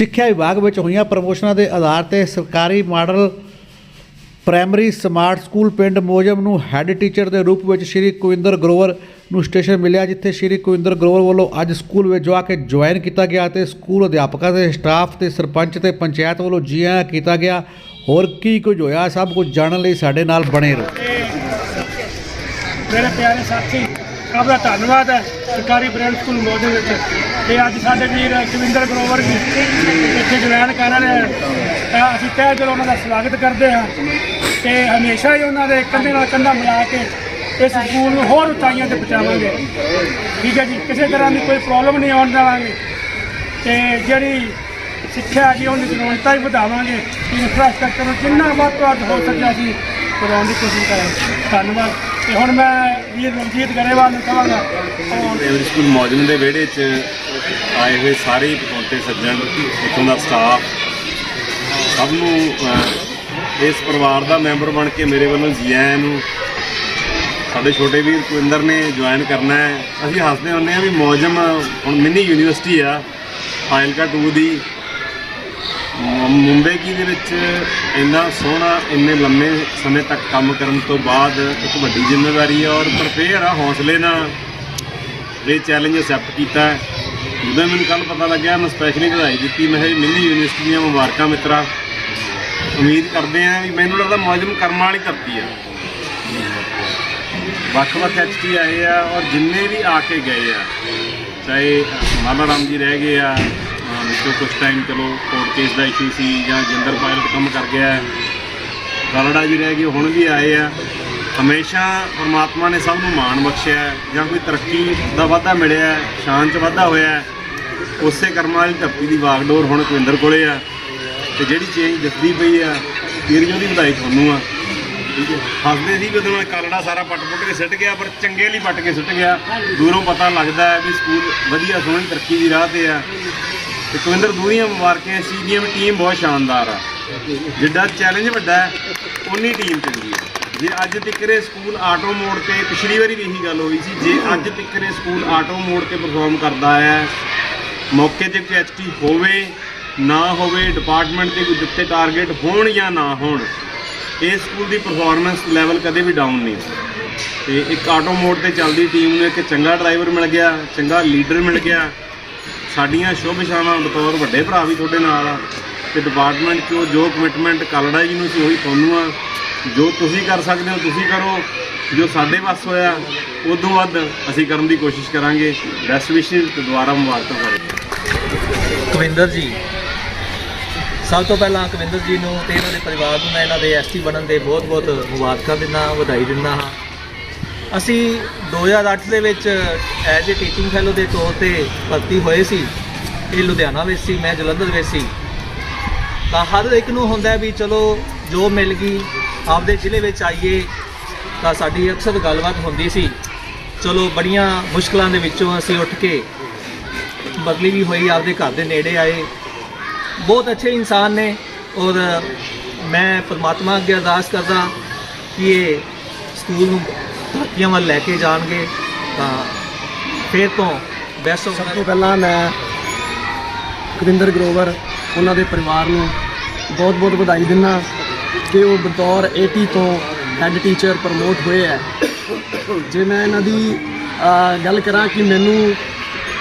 ਸਿੱਖਿਆ ਵਿਭਾਗ ਵਿੱਚ ਹੋਈਆਂ ਪ੍ਰਮੋਸ਼ਨਾਂ ਦੇ ਆਧਾਰ ਤੇ ਸਰਕਾਰੀ ਮਾਡਲ ਪ੍ਰਾਇਮਰੀ ਸਮਾਰਟ ਸਕੂਲ ਪਿੰਡ ਮੋਜਮ ਨੂੰ ਹੈੱਡ ਟੀਚਰ ਦੇ ਰੂਪ ਵਿੱਚ ਸ਼੍ਰੀ ਕੁਵਿੰਦਰ ਗਰੋਵਰ ਨੂੰ ਸਟੇਸ਼ਨ ਮਿਲਿਆ, ਜਿੱਥੇ ਸ਼੍ਰੀ ਕੁਵਿੰਦਰ ਗਰੋਵਰ ਵੱਲੋਂ ਅੱਜ ਸਕੂਲ ਵਿੱਚ ਜਾ ਕੇ ਜੁਆਇਨ ਕੀਤਾ ਗਿਆ ਤੇ ਸਕੂਲ ਅਧਿਆਪਕਾਂ ਤੇ ਸਟਾਫ ਤੇ ਸਰਪੰਚ ਤੇ ਪੰਚਾਇਤ ਵੱਲੋਂ ਜੀ ਆਇਆਂ ਕੀਤਾ ਗਿਆ। ਹੋਰ ਕੀ ਕੁਝ ਹੋਇਆ, ਸਭ ਕੁਝ ਜਾਣਨ ਲਈ ਸਾਡੇ ਨਾਲ ਬਣੇ ਰਹੋ। ਮੇਰੇ ਪਿਆਰੇ ਸਾਥੀ, ਸਭ ਧੰਨਵਾਦ ਹੈ ਸਰਕਾਰੀ ਬ੍ਰਾਂਡ ਸਕੂਲ ਮੋਦੇ ਵਿੱਚ। ਤੇ ਅੱਜ ਸਾਡੇ ਵੀਰ ਕਵਿੰਦਰ ਗਰੋਵਰ ਜੀ, ਇੱਥੇ ਜੁਆਇਨ ਕਰ ਰਹੇ ਹੈ ਤਾਂ ਅਸੀਂ ਤਹਿ ਦਿਲੋਂ ਉਹਨਾਂ ਦਾ ਸਵਾਗਤ ਕਰਦੇ ਹਾਂ ਤੇ ਹਮੇਸ਼ਾ ਹੀ ਉਹਨਾਂ ਦੇ ਕੰਧੇ ਨਾਲ ਕੰਧਾ ਮਿਲਾ ਕੇ ਇਸ ਸਕੂਲ ਨੂੰ ਹੋਰ ਉਚਾਈਆਂ ਤੇ ਪਹੁੰਚਾਵਾਂਗੇ। ਠੀਕ ਹੈ ਜੀ, ਕਿਸੇ ਤਰ੍ਹਾਂ ਦੀ ਕੋਈ ਪ੍ਰੋਬਲਮ ਨਹੀਂ ਆਉਣ ਦੇਵਾਂਗੇ। ਤੇ ਜਿਹੜੀ ਸਿੱਖਿਆ ਹੈਗੀ, ਉਹਦੀ ਗੁਣਵੱਤਾ ਹੀ ਵਧਾਵਾਂਗੇ। ਇਨਫਰਾਸਟ੍ਰਕਚਰ ਨੂੰ ਜਿੰਨਾ ਵੱਧ ਤੋਂ ਵੱਧ ਹੋ ਸਕਿਆ ਅਸੀਂ ਕਰਾਉਣ ਦੀ ਕੋਸ਼ਿਸ਼ ਕਰਾਂਗੇ। ਧੰਨਵਾਦ। ਤੇ ਹੁਣ ਮੈਂ ਵੀਰ ਰਣਜੀਤ ਗਰੇਵਾਲ ਨੂੰ ਕਹਾਂਗਾ ਪ੍ਰਾਇਮਰੀ ਸਕੂਲ ਮੌਜਮ ਦੇ ਵਿਹੜੇ 'ਚ ਆਏ ਹੋਏ ਸਾਰੇ ਹੀ ਸੱਜਣ ਇੱਥੋਂ ਦਾ ਸਟਾਫ ਸਭ ਨੂੰ ਅਹ, ਇਸ ਪਰਿਵਾਰ ਦਾ ਮੈਂਬਰ ਬਣ ਕੇ ਮੇਰੇ ਵੱਲੋਂ ਜੀ ਆਇਆਂ ਨੂੰ ਸਾਡੇ ਛੋਟੇ ਵੀਰ ਕੁਇੰਦਰ ਨੇ ਜੁਆਇਨ ਕਰਨਾ ਹੈ। ਅਸੀਂ ਹੱਸਦੇ ਹੁੰਦੇ ਹਾਂ ਵੀ ਮੌਜਮ ਹੁਣ ਮਿੰਨੀ ਯੂਨੀਵਰਸਿਟੀ ਆ ਫਾਇਲਕਾ 2 ਦੀ। ਮੁੰਬਈ ਕੀ ਦੇ ਵਿੱਚ ਇੰਨਾ ਸੋਹਣਾ, ਇੰਨੇ ਲੰਮੇ ਸਮੇਂ ਤੱਕ ਕੰਮ ਕਰਨ ਤੋਂ ਬਾਅਦ ਇੱਕ ਵੱਡੀ ਜ਼ਿੰਮੇਵਾਰੀ ਹੈ ਔਰ ਪ੍ਰਪੇਅਰ ਆ ਹੌਸਲੇ ਨਾਲ ਇਹ ਚੈਲੰਜ ਅਸੈਪਟ ਕੀਤਾ ਜਦੋਂ ਮੈਨੂੰ ਕੱਲ ਪਤਾ ਲੱਗਿਆ, ਮੈਂ ਸਪੈਸ਼ਲੀ ਵਧਾਈ ਦਿੱਤੀ ਮੈਂ ਕਿਹਾ ਮਿੰਨੀ ਯੂਨੀਵਰਸਿਟੀ ਦੀਆਂ ਮੁਬਾਰਕਾਂ ਮਿੱਤਰਾ। ਉਮੀਦ ਕਰਦੇ ਹਾਂ ਵੀ ਮੈਨੂੰ ਲੱਗਦਾ ਮੌਜਮ ਕਰਮਾਂ ਵਾਲੀ ਧਰਤੀ ਆ। ਵੱਖ-ਵੱਖ ਐਚਟੀ ਆਏ ਆ ਔਰ ਜਿੰਨੇ ਵੀ ਆ ਕੇ ਗਏ ਆ, ਚਾਹੇ ਮਾਲਾ ਰਾਮ ਜੀ ਰਹਿ ਗਏ ਆ ਅਹ ਕੁਝ ਟਾਈਮ ਚਲੋ ਕੋਰਟ ਕੇਸ ਦਾ ਇਸ਼ੂ ਸੀ ਜਾਂ ਜਿੰਦਰ ਪਾਇਲਟ ਕੰਮ ਕਰ ਗਿਆ ਹੈ। ਗਲੜਾ ਜੀ ਰਹਿ ਗਏ ਹੁਣ ਵੀ ਆਏ ਆ। ਹਮੇਸ਼ਾ ਪਰਮਾਤਮਾ ਨੇ ਸਭ ਨੂੰ ਮਾਣ ਬਖਸ਼ਿਆ ਜਾਂ ਕੋਈ ਤਰੱਕੀ ਦਾ ਵਾਧਾ ਮਿਲਿਆ ਸ਼ਾਨ ਚ ਵਾਧਾ ਹੋਇਆ ਉਸੇ ਕਰਮਾਂ ਵਾਲੀ ਧਰਤੀ ਦੀ ਵਾਗਡੋਰ ਹੁਣ ਕੁਇੰਦਰ ਕੋਲੇ ਆ। ਤੇ ਜਿਹੜੀ ਚੇਂਜ ਦਿਖਦੀ ਪਈ ਆ ਤੇਰੀ ਉਹਦੀ ਵਧਾਈ ਤੁਹਾਨੂੰ ਆ। ਠੀਕ ਹੈ। ਹੱਸਦੇ ਸੀ ਜਦੋਂ ਮੈਂ ਕਾਲੜਾ ਸਾਰਾ ਪੱਟ ਪੁੱਟ ਕੇ ਸਿੱਟ ਗਿਆ, ਪਰ ਚੰਗੇ ਲਈ ਪੱਟ ਕੇ ਸਿੱਟ ਗਿਆ। ਦੂਰੋਂ ਪਤਾ ਲੱਗਦਾ ਹੈ ਵੀ ਸਕੂਲ ਵਧੀਆ ਸੋਹਣੀ ਤਰੱਕੀ ਦੀ ਰਾਹ ਤੇ ਆ। ਤੇ ਕੁਇੰਦਰ ਦੂਰੀਆਂ ਮੁਬਾਰਕਾਂ ਇਸ ਚੀਜ਼ ਦੀਆਂ ਵੀ ਟੀਮ ਬਹੁਤ ਸ਼ਾਨਦਾਰ ਆ। ਜਿੱਡਾ ਚੈਲੰਜ ਵੱਡਾ ਹੈ ਉਨੀ ਟੀਮ ਚੰਗੀ ਹੈ ਜੇ ਅੱਜ ਤਿੱਕਰੇ ਸਕੂਲ ਆਟੋ ਮੋੜ ਤੇ, ਪਿਛਲੀ ਵਾਰੀ ਵੀ ਇਹੀ ਗੱਲ ਹੋਈ ਸੀ, ਜੇ ਅੱਜ ਤਿੱਕਰੇ ਸਕੂਲ ਆਟੋ ਮੋੜ ਤੇ ਪਰਫਾਰਮ ਕਰਦਾ ਹੈ, ਮੌਕੇ ਤੇ ਕੋਈ ਐਚਟੀ ਹੋਵੇ, ਨਾ ਹੋਵੇ ਡਿਪਾਰਟਮੈਂਟ ਤੇ ਕੋਈ ਦਿੱਤੇ ਟਾਰਗੇਟ ਹੋਣ ਜਾਂ ਨਾ ਹੋਣ, ਇਹ ਸਕੂਲ ਦੀ ਪਰਫਾਰਮੈਂਸ ਲੈਵਲ ਕਦੇ ਵੀ ਡਾਊਨ ਨਹੀਂ ਤੇ ਇੱਕ ਆਟੋ ਮੋਡ ਤੇ ਚੱਲਦੀ ਟੀਮ ਨੂੰ ਇੱਕ ਚੰਗਾ ਡਰਾਈਵਰ ਮਿਲ ਗਿਆ, ਚੰਗਾ ਲੀਡਰ ਮਿਲ ਗਿਆ ਸਾਡੀਆਂ ਸ਼ੁਭ ਇਛਾਵਾਂ ਬਤੌਰ ਵੱਡੇ ਭਰਾ ਵੀ ਤੁਹਾਡੇ ਨਾਲ ਆ। ਤੇ ਡਿਪਾਰਟਮੈਂਟ 'ਚੋਂ ਜੋ ਕਮਿਟਮੈਂਟ ਕਾਲੜਾ ਜੀ ਨੂੰ ਸੀ ਉਹੀ ਤੁਹਾਨੂੰ ਆ। ਜੋ ਤੁਸੀਂ ਕਰ ਸਕਦੇ ਹੋ, ਤੁਸੀਂ ਕਰੋ। ਜੋ ਸਾਡੇ ਵੱਸ ਹੋਇਆ, ਉਦੋਂ ਵੱਧ ਅਸੀਂ ਕਰਨ ਦੀ ਕੋਸ਼ਿਸ਼ ਕਰਾਂਗੇ। ਬੈਸਟ ਵਿਸ਼ੇਸ ਤੇ ਦੁਬਾਰਾ ਮੁਬਾਰਕਾਂ ਸਾਰੇ ਕਵਿੰਦਰ ਜੀ, ਸਭ ਤੋਂ ਪਹਿਲਾਂ ਕਵਿੰਦਰ ਜੀ ਨੂੰ ਤੇ ਇਹਨਾਂ ਦੇ ਪਰਿਵਾਰ ਨੂੰ ਮੈਂ ਇਹਨਾਂ ਦੇ ਐਸਟੀ ਬਣਨ ਦੇ ਬਹੁਤ-ਬਹੁਤ ਮੁਬਾਰਕਾਂ ਦਿੰਦਾ ਵਧਾਈ ਦਿੰਦਾ ਹਾਂ। ਅਸੀਂ 2008 ਦੇ ਵਿੱਚ ਐਜ਼ ਅ ਟੀਚਿੰਗ ਫੈਲੋ ਦੇ ਤੌਰ ਤੇ ਭਰਤੀ ਹੋਏ ਸੀ, ਇਹ ਲੁਧਿਆਣਾ ਵਿੱਚ ਸੀ, ਮੈਂ ਜਲੰਧਰ ਵਿੱਚ ਸੀ। ਤਾਂ ਹਰ ਇੱਕ ਨੂੰ ਹੁੰਦਾ ਵੀ ਚਲੋ, ਜੋ ਮਿਲ ਗਈ, ਆਪਦੇ ਜ਼ਿਲ੍ਹੇ ਵਿੱਚ ਆਈਏ, ਤਾਂ ਸਾਡੀ ਅਕਸਰ ਗੱਲਬਾਤ ਹੁੰਦੀ ਸੀ। ਚਲੋ, ਬੜੀਆਂ ਮੁਸ਼ਕਲਾਂ ਦੇ ਵਿੱਚੋਂ ਅਸੀਂ ਉੱਠ ਕੇ ਬਦਲੀ ਵੀ ਹੋਈ, ਆਪਦੇ ਘਰ ਦੇ ਨੇੜੇ ਆਏ। ਬਹੁਤ ਅੱਛੇ ਇਨਸਾਨ ਨੇ ਔਰ ਮੈਂ ਪਰਮਾਤਮਾ ਅੱਗੇ ਅਰਦਾਸ ਕਰਦਾ ਕਿ ਇਹ ਸਕੂਲ ਨੂੰ ਤਰੱਕੀਆਂ ਵੱਲ ਲੈ ਕੇ ਜਾਣਗੇ ਤਾਂ ਫਿਰ ਤੋਂ ਬੈਸਟ ਸਭ ਤੋਂ ਪਹਿਲਾਂ ਮੈਂ ਕਰਿੰਦਰ ਗਰੋਵਰ ਉਹਨਾਂ ਦੇ ਪਰਿਵਾਰ ਨੂੰ ਬਹੁਤ-ਬਹੁਤ ਵਧਾਈ ਦਿੰਦਾ ਕਿ ਉਹ ਬਤੌਰ 80 ਤੋਂ ਹੈੱਡ ਟੀਚਰ ਪ੍ਰਮੋਟ ਹੋਏ ਹੈ। ਜੇ ਮੈਂ ਇਹਨਾਂ ਦੀ ਗੱਲ ਕਰਾਂ ਕਿ ਮੈਨੂੰ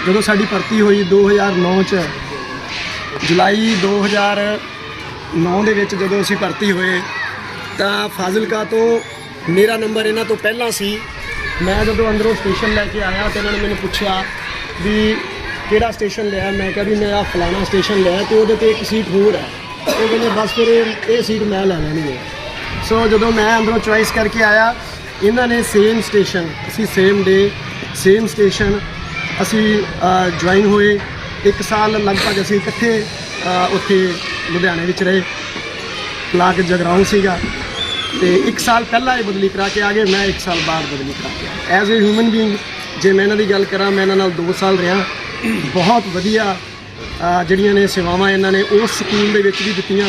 ਜਦੋਂ ਸਾਡੀ ਭਰਤੀ ਹੋਈ 2009 ਚ ਜੁਲਾਈ 2009 ਦੇ ਵਿੱਚ ਜਦੋਂ ਅਸੀਂ ਭਰਤੀ ਹੋਏ ਤਾਂ ਫਾਜ਼ਿਲਕਾ ਤੋਂ ਮੇਰਾ ਨੰਬਰ ਇਹਨਾਂ ਤੋਂ ਪਹਿਲਾਂ ਸੀ। ਮੈਂ ਜਦੋਂ ਅੰਦਰੋਂ ਸਟੇਸ਼ਨ ਲੈ ਕੇ ਆਇਆ ਤੇ ਇਹਨਾਂ ਨੇ ਮੈਨੂੰ ਪੁੱਛਿਆ ਵੀ ਕਿਹੜਾ ਸਟੇਸ਼ਨ ਲਿਆ ਮੈਂ ਕਿਹਾ ਵੀ ਮੈਂ ਆ ਫਲਾਣਾ ਸਟੇਸ਼ਨ ਲਿਆ ਤੇ ਉਹਦੇ ਤੇ ਇੱਕ ਸੀਟ ਹੋਰ ਹੈ। ਉਹ ਕਹਿੰਦੇ, ਬਸ ਫਿਰ ਇਹ- ਇਹ ਸੀਟ ਮੈਂ ਲੈ ਲੈਣੀ ਹੈ। ਸੋ ਜਦੋਂ ਮੈਂ ਅੰਦਰੋਂ ਚੁਆਇਸ ਕਰਕੇ ਆਇਆ, ਇਹਨਾਂ ਨੇ ਸੇਮ ਸਟੇਸ਼ਨ ਅਸੀਂ ਸੇਮ ਡੇ ਸੇਮ ਸਟੇਸ਼ਨ ਅਸੀਂ ਜੁਆਇਨ ਹੋਏ। ਇੱਕ ਸਾਲ ਲਗਭਗ ਅਸੀਂ ਇਕੱਠੇ ਉੱਥੇ ਲੁਧਿਆਣੇ ਵਿੱਚ ਰਹੇ। ਬਲਾਕ ਜਗਰਾਉਂ ਸੀਗਾ। ਤੇ ਇੱਕ ਸਾਲ ਪਹਿਲਾਂ ਇਹ ਬਦਲੀ ਕਰਾ ਕੇ ਆ ਗਏ, ਮੈਂ ਇੱਕ ਸਾਲ ਬਾਅਦ ਬਦਲੀ ਕਰਾ ਕੇ ਐਜ਼ ਅ ਹਿਊਮਨ ਬੀਇੰਗ ਜੇ ਮੈਂ ਇਹਨਾਂ ਦੀ ਗੱਲ ਕਰਾਂ, ਮੈਂ ਇਹਨਾਂ ਨਾਲ 2 ਸਾਲ ਰਿਹਾ। ਬਹੁਤ ਵਧੀਆ ਜਿਹੜੀਆਂ ਨੇ ਸੇਵਾਵਾਂ ਇਹਨਾਂ ਨੇ ਉਸ ਸਕੂਲ ਦੇ ਵਿੱਚ ਵੀ ਦਿੱਤੀਆਂ।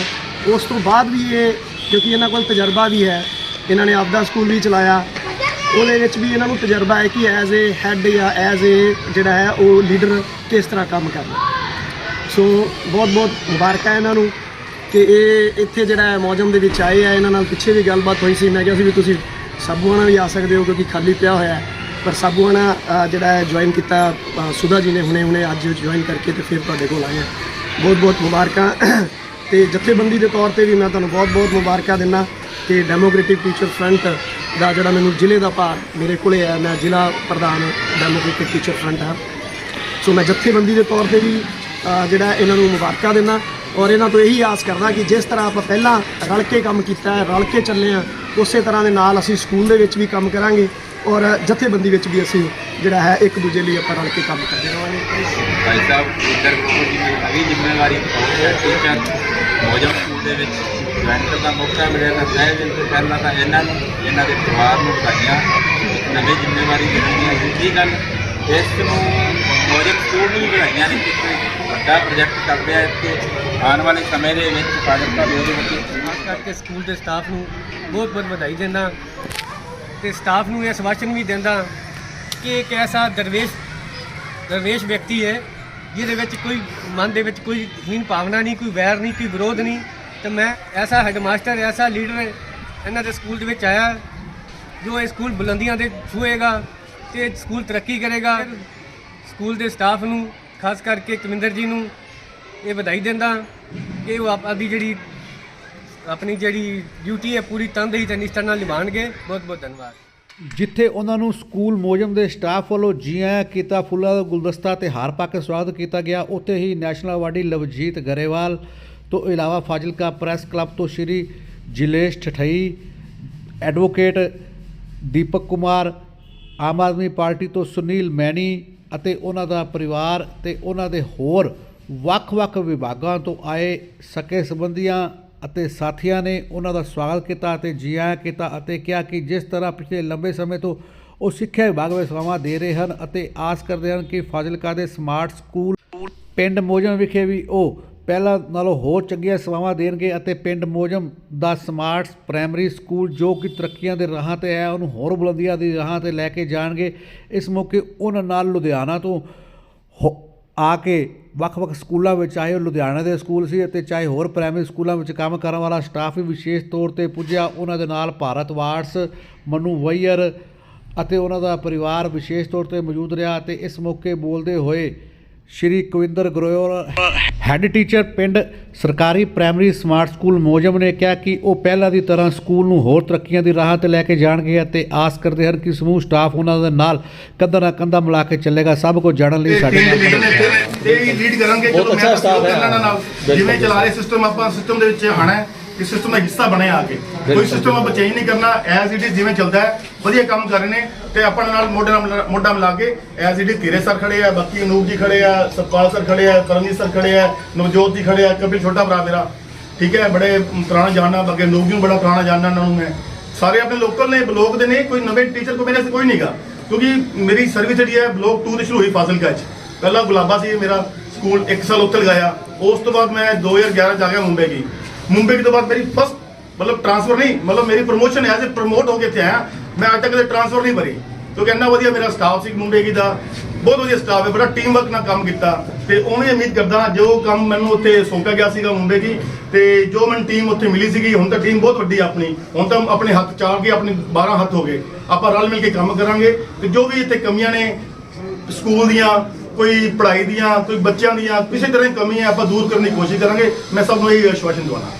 ਉਸ ਤੋਂ ਬਾਅਦ ਵੀ ਇਹ, ਕਿਉਂਕਿ ਇਹਨਾਂ ਕੋਲ ਤਜਰਬਾ ਵੀ ਹੈ, ਇਹਨਾਂ ਨੇ ਆਪਦਾ ਸਕੂਲ ਵੀ ਚਲਾਇਆ। ਉਹਦੇ ਵਿੱਚ ਵੀ ਇਹਨਾਂ ਨੂੰ ਤਜਰਬਾ ਹੈ ਕਿ ਐਜ਼ ਅ ਹੈੱਡ ਜਾਂ ਐਜ਼ ਅ ਜਿਹੜਾ ਹੈ, ਉਹ ਲੀਡਰ ਕਿਸ ਤਰ੍ਹਾਂ ਕੰਮ ਕਰਨਾ ਸੋ ਬਹੁਤ ਬਹੁਤ ਮੁਬਾਰਕਾਂ ਇਹਨਾਂ ਨੂੰ। ਕਿ ਇਹ ਇੱਥੇ ਜਿਹੜਾ ਹੈ ਮੌਜਮ ਦੇ ਵਿੱਚ ਆਏ ਆ, ਇਹਨਾਂ ਨਾਲ ਪਿੱਛੇ ਵੀ ਗੱਲਬਾਤ ਹੋਈ ਸੀ। ਮੈਂ ਕਿਹਾ ਸੀ ਵੀ ਤੁਸੀਂ ਸਾਬੂਆਣਾ ਵੀ ਆ ਸਕਦੇ ਹੋ ਕਿਉਂਕਿ ਖਾਲੀ ਪਿਆ ਹੋਇਆ ਹੈ। ਪਰ ਸਾਬੂਆਣਾ ਜਿਹੜਾ ਹੈ ਜੁਆਇਨ ਕੀਤਾ ਸੁਧਾ ਜੀ ਨੇ ਹੁਣੇ ਹੁਣੇ ਅੱਜ ਜੁਆਇਨ ਕਰਕੇ ਤੇ ਫਿਰ ਤੁਹਾਡੇ ਕੋਲ ਆਏ ਆ। ਬਹੁਤ ਬਹੁਤ ਮੁਬਾਰਕਾਂ। ਤੇ ਜਥੇਬੰਦੀ ਦੇ ਤੌਰ ਤੇ ਵੀ ਮੈਂ ਤੁਹਾਨੂੰ ਬਹੁਤ ਬਹੁਤ ਮੁਬਾਰਕਾਂ ਦਿੰਦਾ ਕਿ ਡੈਮੋਕ੍ਰੈਟਿਕ ਟੀਚਰ ਫਰੰਟ ਦਾ ਜਿਹੜਾ ਮੈਨੂੰ ਜ਼ਿਲ੍ਹੇ ਦਾ ਭਾਰ ਮੇਰੇ ਕੋਲੇ ਹੈ। ਮੈਂ ਜ਼ਿਲ੍ਹਾ ਪ੍ਰਧਾਨ ਡੈਮੋਕ੍ਰੈਟਿਕ ਟੀਚਰ ਫਰੰਟ ਹਾਂ। ਸੋ ਮੈਂ ਜਥੇਬੰਦੀ ਦੇ ਤੌਰ ਤੇ ਵੀ ਜਿਹੜਾ ਇਹਨਾਂ ਨੂੰ ਮੁਬਾਰਕਾਂ ਦਿੰਦਾ। ਔਰ ਇਹਨਾਂ ਤੋਂ ਇਹੀ ਆਸ ਕਰਦਾ ਕਿ ਜਿਸ ਤਰ੍ਹਾਂ ਆਪਾਂ ਪਹਿਲਾਂ ਰਲ ਕੇ ਕੰਮ ਕੀਤਾ ਹੈ, ਰਲ ਕੇ ਚੱਲੇ ਆ ਉਸੇ ਤਰ੍ਹਾਂ ਦੇ ਨਾਲ ਅਸੀਂ ਸਕੂਲ ਦੇ ਵਿੱਚ ਵੀ ਕੰਮ ਕਰਾਂਗੇ ਔਰ ਜਥੇਬੰਦੀ ਵਿੱਚ ਵੀ ਅਸੀਂ ਜਿਹੜਾ ਹੈ ਇੱਕ ਦੂਜੇ ਲਈ ਆਪਾਂ ਰਲ ਕੇ ਕੰਮ ਕਰਦੇ ਰਹਾਂਗੇ। ਭਾਈ ਸਾਹਿਬ ਇੰਦਰ ਗਰੋਵਰ ਜੀ ਨੂੰ ਨਵੀਂ ਜ਼ਿੰਮੇਵਾਰੀ ਹੈ ਟੀਚਰ ਮੌਜਮ ਸਕੂਲ ਦੇ ਵਿੱਚ ਜੁਆਇਨ ਦਾ ਮੌਕਾ ਮਿਲਿਆ ਤਾਂ ਤਹਿ ਦਿਲ ਤੋਂ ਪਹਿਲਾਂ ਤਾਂ ਇਹਨਾਂ ਨੂੰ, ਇਹਨਾਂ ਦੇ ਪਰਿਵਾਰ ਨੂੰ ਵਧਾਈਆਂ ਨਵੀਂ ਜ਼ਿੰਮੇਵਾਰੀ ਮਿਲੀ ਹੈ। ਦੂਜੀ ਗੱਲ, ਇਸ ਨੂੰ ਮੌਜਮ ਸਕੂਲ ਨੂੰ ਵਧਾਈਆਂ ਨੇ ਵੱਡਾ ਪ੍ਰੋਜੈਕਟ ਕਰ ਰਿਹਾ ਹੈ ਆਉਣ ਵਾਲੇ ਸਮੇਂ ਦੇ ਵਿੱਚ ਫਾਜ਼ਿਲਕਾ ਦੇ ਉਹਦੇ ਵਿੱਚ। ਖਾਸ ਕਰਕੇ ਸਕੂਲ ਦੇ ਸਟਾਫ ਨੂੰ ਬਹੁਤ ਬਹੁਤ ਵਧਾਈ ਦਿੰਦਾ ਤੇ ਸਟਾਫ ਨੂੰ ਇਹ ਸਵਾਚਨ ਵੀ ਦਿੰਦਾ ਕਿ ਇੱਕ ਐਸਾ ਦਰਵੇਸ਼ ਦਰਵੇਸ਼ ਵਿਅਕਤੀ ਹੈ ਜਿਹਦੇ ਵਿੱਚ ਕੋਈ ਮਨ ਦੇ ਵਿੱਚ ਕੋਈ ਹੀਨ ਭਾਵਨਾ ਨਹੀਂ, ਕੋਈ ਵੈਰ ਨਹੀਂ, ਕੋਈ ਵਿਰੋਧ ਨਹੀਂ। ਤੇ ਮੈਂ ਐਸਾ ਹੈਡਮਾਸਟਰ ਐਸਾ ਲੀਡਰ ਇਹਨਾਂ ਦੇ ਸਕੂਲ ਦੇ ਵਿੱਚ ਆਇਆ, ਜੋ ਇਹ ਸਕੂਲ ਬੁਲੰਦੀਆਂ ਦੇ ਛੂਏਗਾ ਤੇ ਸਕੂਲ ਤਰੱਕੀ ਕਰੇਗਾ। ਸਕੂਲ ਦੇ ਸਟਾਫ ਨੂੰ ਖਾਸ ਕਰਕੇ ਕਮਿੰਦਰ ਜੀ ਨੂੰ ਇਹ ਵਧਾਈ ਦਿੰਦਾ ਕਿ ਉਹ ਆਪ- ਆਪਦੀ ਜਿਹੜੀ ਆਪਣੀ ਜਿਹੜੀ ਡਿਊਟੀ ਹੈ ਪੂਰੀ ਤਨਦੇਹੀ ਤੇ ਨਿਸ਼ਠਾ ਨਾਲ ਨਿਭਾਉਣਗੇ। ਬਹੁਤ ਬਹੁਤ ਧੰਨਵਾਦ। ਜਿੱਥੇ ਉਹਨਾਂ ਨੂੰ ਸਕੂਲ ਮੋਜਮ ਦੇ ਸਟਾਫ ਵੱਲੋਂ ਜੀਆਂ ਕੀਤਾ ਫੁੱਲਾਂ ਦਾ ਗੁਲਦਸਤਾ ਤੇ ਹਾਰ ਪਾ ਕੇ ਸਵਾਗਤ ਕੀਤਾ ਗਿਆ, ਉੱਥੇ ਹੀ ਨੈਸ਼ਨਲ ਅਵਾਰਡੀ ਲਵਜੀਤ ਗਰੇਵਾਲ ਤੋਂ ਇਲਾਵਾ ਫਾਜ਼ਿਲਕਾ ਪ੍ਰੈਸ ਕਲੱਬ ਤੋਂ ਸ਼੍ਰੀ ਜਿਲੇਸ਼ ਠਠਈ, ਐਡਵੋਕੇਟ ਦੀਪਕ ਕੁਮਾਰ ਆਮ ਆਦਮੀ ਪਾਰਟੀ ਤੋਂ ਸੁਨੀਲ ਮੈਣੀ ਅਤੇ ਉਹਨਾਂ ਦਾ ਪਰਿਵਾਰ ਤੇ ਉਹਨਾਂ ਦੇ ਹੋਰ ਵੱਖ-ਵੱਖ ਵਿਭਾਗਾਂ ਤੋਂ ਆਏ ਸਕੇ ਸੰਬੰਧੀਆਂ ਅਤੇ ਸਾਥੀਆਂ ਨੇ ਉਹਨਾਂ ਦਾ ਸਵਾਗਤ ਕੀਤਾ ਅਤੇ ਜੀ ਆਇਆਂ ਕੀਤਾ ਅਤੇ ਕਿਹਾ ਕਿ ਜਿਸ ਤਰ੍ਹਾਂ ਪਿਛਲੇ ਲੰਬੇ ਸਮੇਂ ਤੋਂ ਉਹ ਸਿੱਖਿਆ ਵਿਭਾਗ ਵਿੱਚ ਸੇਵਾਵਾਂ ਦੇ ਰਹੇ ਹਨ ਅਤੇ ਆਸ ਕਰਦੇ ਹਨ ਕਿ ਫਾਜ਼ਿਲਕਾ ਦੇ ਸਮਾਰਟ ਸਕੂਲ ਪਿੰਡ ਮੋਜਮ ਵਿਖੇ ਵੀ ਉਹ ਪਹਿਲਾਂ ਨਾਲੋਂ ਹੋਰ ਚੰਗੀਆਂ ਸੇਵਾਵਾਂ ਦੇਣਗੇ ਅਤੇ ਪਿੰਡ ਮੋਜਮ ਦਾ ਸਮਾਰਟ ਪ੍ਰਾਇਮਰੀ ਸਕੂਲ ਜੋ ਕਿ ਤਰੱਕੀਆਂ ਦੇ ਰਾਹਾਂ ਤੇ ਹੈ, ਉਹਨੂੰ ਹੋਰ ਬੁਲੰਦੀਆਂ ਦੀ ਰਾਹਾਂ ਤੇ ਲੈ ਕੇ ਜਾਣਗੇ। ਇਸ ਮੌਕੇ ਉਹਨਾਂ ਨਾਲ ਲੁਧਿਆਣਾ ਤੋਂ ਹੋ- ਆ ਕੇ ਵੱਖ-ਵੱਖ ਸਕੂਲਾਂ ਵਿੱਚ, ਚਾਹੇ ਉਹ ਲੁਧਿਆਣਾ ਦੇ ਸਕੂਲ ਸੀ ਅਤੇ ਚਾਹੇ ਹੋਰ ਪ੍ਰਾਇਮਰੀ ਸਕੂਲਾਂ ਵਿੱਚ ਕੰਮ ਕਰਨ ਵਾਲਾ ਸਟਾਫ ਵੀ ਵਿਸ਼ੇਸ਼ ਤੌਰ ਤੇ ਪੁੱਜਿਆ, ਉਹਨਾਂ ਦੇ ਨਾਲ ਭਾਰਤ ਵਾਰਸ ਮਨੂ ਵਈਅਰ ਅਤੇ ਉਹਨਾਂ ਦਾ ਪਰਿਵਾਰ ਵਿਸ਼ੇਸ਼ ਤੌਰ ਤੇ ਮੌਜੂਦ ਰਿਹਾ ਅਤੇ ਇਸ ਮੌਕੇ ਬੋਲਦੇ ਹੋਏ ਸ਼੍ਰੀ ਕਵਿੰਦਰ ਗਰੋਵਰ ਹੈੱਡ ਟੀਚਰ ਪਿੰਡ ਸਰਕਾਰੀ ਪ੍ਰਾਇਮਰੀ ਸਮਾਰਟ ਸਕੂਲ ਮੋਜਮ ਨੇ ਕਿਹਾ ਕਿ ਉਹ ਪਹਿਲਾਂ ਦੀ ਤਰ੍ਹਾਂ ਸਕੂਲ ਨੂੰ ਹੋਰ ਤਰੱਕੀਆਂ ਦੀ ਰਾਹ ਤੇ ਲੈ ਕੇ ਜਾਣਗੇ ਅਤੇ ਆਸ ਕਰਦੇ ਹਨ ਕਿ ਸਮੂਹ ਸਟਾਫ ਉਹਨਾਂ ਦੇ ਨਾਲ ਕੰਧਾ ਨਾਲ ਕੰਧਾ ਮਿਲਾ ਕੇ ਚੱਲੇਗਾ। ਸਭ ਕੁਝ ਜਾਣਨ ਲਈ ਸਾਡੇ ਇਹ ਲੀਡ ਕਰਾਂਗੇ ਚਲੋ ਮੈਂ ਹੈ। ਨਾਲ ਜਿਵੇਂ ਚਲਾ ਰਹੇ ਸਿਸਟਮ ਆਪਾਂ ਸਿਸਟਮ ਦੇ ਵਿੱਚ ਆਣਾ ਹੈ ਕਿ ਸਿਸਟਮ ਦਾ ਹਿੱਸਾ ਬਣੇ ਆ ਕੇ। ਕੋਈ ਸਿਸਟਮ ਆਪਾਂ ਚੇਂਜ ਨਹੀਂ ਕਰਨਾ ਐਜ਼ ਇਟ ਇਜ਼ ਜਿਵੇਂ ਚੱਲਦਾ ਹੈ ਵਧੀਆ ਕੰਮ ਕਰ ਰਹੇ ਨੇ ਤੇ ਆਪਾਂ ਨਾਲ ਮੋਢੇ ਨਾਲ ਮੋਢਾ ਮਿਲਾ ਕੇ ਐਜ਼ ਇਟ ਇਜ਼ ਤੇਰੇ ਸਰ ਖੜੇ ਆ ਬਾਕੀ ਅਨੂਪ ਜੀ ਖੜੇ ਆ ਸਤਪਾਲ ਸਰ ਖੜੇ ਆ ਕਰਮਜੀਤ ਸਰ ਖੜੇ ਆ ਨਵਜੋਤ ਜੀ ਖੜੇ ਆ ਕਪਿਲ ਛੋਟਾ ਭਰਾ ਮੇਰਾ। ਠੀਕ ਹੈ ਬੜੇ ਪੁਰਾਣਾ ਜਾਣਨਾ ਬਾਕੀ ਅਨੂਪ ਜੀ ਨੂੰ ਬੜਾ ਪੁਰਾਣਾ ਜਾਣਨਾ ਇਹਨਾਂ ਨੂੰ ਮੈਂ। ਸਾਰੇ ਆਪਣੇ ਲੋਕਲ ਨੇ ਬਲੋਕ ਦੇ ਨੇ ਕੋਈ ਨਵੇਂ ਟੀਚਰ ਕੋ ਮੇਰੇ ਸੇ ਕੋਈ ਨਹੀਂਗਾ। ਕਿਉਂਕਿ ਮੇਰੀ ਸਰਵਿਸ ਜਿਹੜੀ ਹੈ ਬਲੋਕ 2 ਦੇ ਸ਼ੁਰੂ ਹੋਈ ਫਾਜ਼ਿਲਕਾ 'ਚ। ਪਹਿਲਾਂ ਗੁਲਾਬਾ ਸੀ ਮੇਰਾ ਸਕੂਲ 1 ਸਾਲ ਉੱਥੇ ਲਗਾਇਆ। ਉਸ ਤੋਂ ਬਾਅਦ ਮੈਂ 2011 ਚ ਆ ਗਿਆ ਮੁੰਬਈ। ਗਈ ਮੁੰਬਈ ਤੋਂ ਬਾਅਦ ਮੇਰੀ ਫਸਟ ਮਤਲਬ ਟ੍ਰਾਂਸਫਰ ਨਹੀਂ, ਮਤਲਬ ਮੇਰੀ ਪ੍ਰੋਮੋਸ਼ਨ ਐਜ਼ ਅ ਪ੍ਰਮੋਟ ਹੋ ਕੇ ਇੱਥੇ ਆਇਆ। ਮੈਂ ਅੱਜ ਤੱਕ ਕਦੇ ਟ੍ਰਾਂਸਫਰ ਨਹੀਂ ਭਰੀ। ਕਿਉਂਕਿ ਇੰਨਾ ਵਧੀਆ ਮੇਰਾ ਸਟਾਫ ਸੀ ਮੁੰਬਈ ਕੀ ਦਾ। ਬਹੁਤ ਵਧੀਆ ਸਟਾਫ ਹੈ, ਬੜਾ ਟੀਮ ਵਰਕ ਨਾਲ ਕੰਮ ਕੀਤਾ। ਤੇ ਉਵੇਂ ਉਮੀਦ ਕਰਦਾ ਜੋ ਕੰਮ ਮੈਨੂੰ ਉੱਥੇ ਸੌਂਪਿਆ ਗਿਆ ਸੀਗਾ ਮੁੰਬਈ ਕੀ ਤੇ ਜੋ ਮੈਨੂੰ ਟੀਮ ਉੱਥੇ ਮਿਲੀ ਸੀਗੀ, ਹੁਣ ਤਾਂ ਟੀਮ ਬਹੁਤ ਵੱਡੀ ਆ ਆਪਣੀ। ਹੁਣ ਤਾਂ ਆਪਣੇ ਹੱਥ ਚਾਰ ਕੇ ਆਪਣੇ 12 ਹੱਥ ਹੋ ਗਏ। ਆਪਾਂ ਰਲ ਮਿਲ ਕੇ ਕੰਮ ਕਰਾਂਗੇ। ਤੇ ਜੋ ਵੀ ਇੱਥੇ ਕਮੀਆਂ ਨੇ, ਸਕੂਲ ਦੀਆਂ, ਕੋਈ ਪੜ੍ਹਾਈ ਦੀਆਂ, ਕੋਈ ਬੱਚਿਆਂ ਦੀਆਂ, ਕਿਸੇ ਤਰ੍ਹਾਂ ਦੀ ਕਮੀ ਹੈ, ਆਪਾਂ ਦੂਰ ਕਰਨ ਦੀ ਕੋਸ਼ਿਸ਼ ਕਰਾਂਗੇ। ਮੈਂ ਸਭ ਨੂੰ ਇਹ ਆਸ਼ਵਾਸਨ ਦਵਾਨਾ